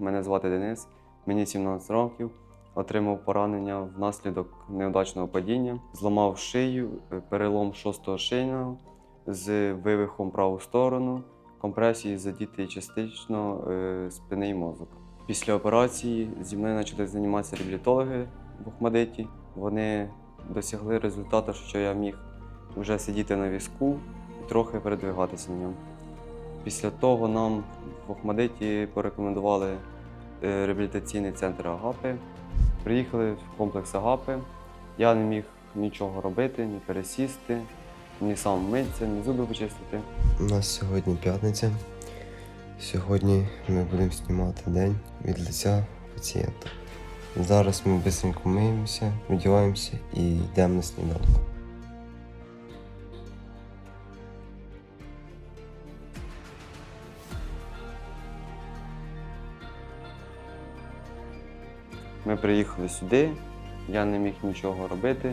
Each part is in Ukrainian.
мене звати Денис, мені 17 років. Отримав поранення внаслідок неудачного падіння, зламав шию, е, перелом шостого шийного з вивихом праву сторону, компресії задіти частично е, спини і мозок. Після операції зі мною почали займатися реабілітологи в Охмадиті. Вони досягли результату, що я міг вже сидіти на візку і трохи передвигатися на ньому. Після того нам в Охмадиті порекомендували е, реабілітаційний центр Агапи. Приїхали в комплекс Агапи. Я не міг нічого робити, ні пересісти, ні сам митися, ні зуби почистити. У нас сьогодні п'ятниця. Сьогодні ми будемо знімати день від лиця пацієнта. Зараз ми швидко миємося, одягаємося і йдемо на сніданок. Ми приїхали сюди, я не міг нічого робити,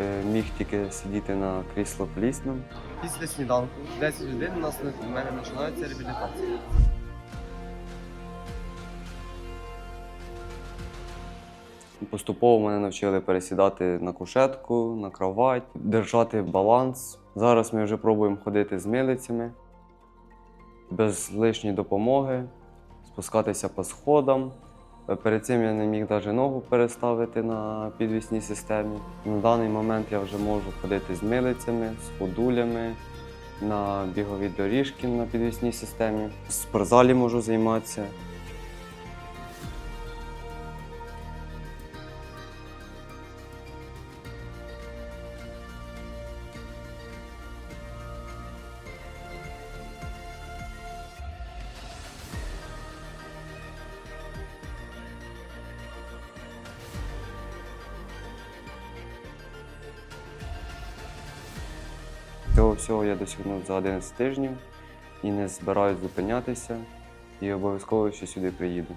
е, міг тільки сидіти на крісло колісному. Після сніданку 10 годин у нас у мене починається реабілітація. Поступово мене навчили пересідати на кушетку, на кровать, держати баланс. Зараз ми вже пробуємо ходити з милицями, без лишньої допомоги, спускатися по сходам. Перед цим я не міг навіть ногу переставити на підвісній системі. На даний момент я вже можу ходити з милицями, з ходулями, на біговій доріжки на підвісній системі. В спортзалі можу займатися. Цього всього я досягнув за 11 тижнів і не збираюсь зупинятися, і обов'язково ще сюди приїду.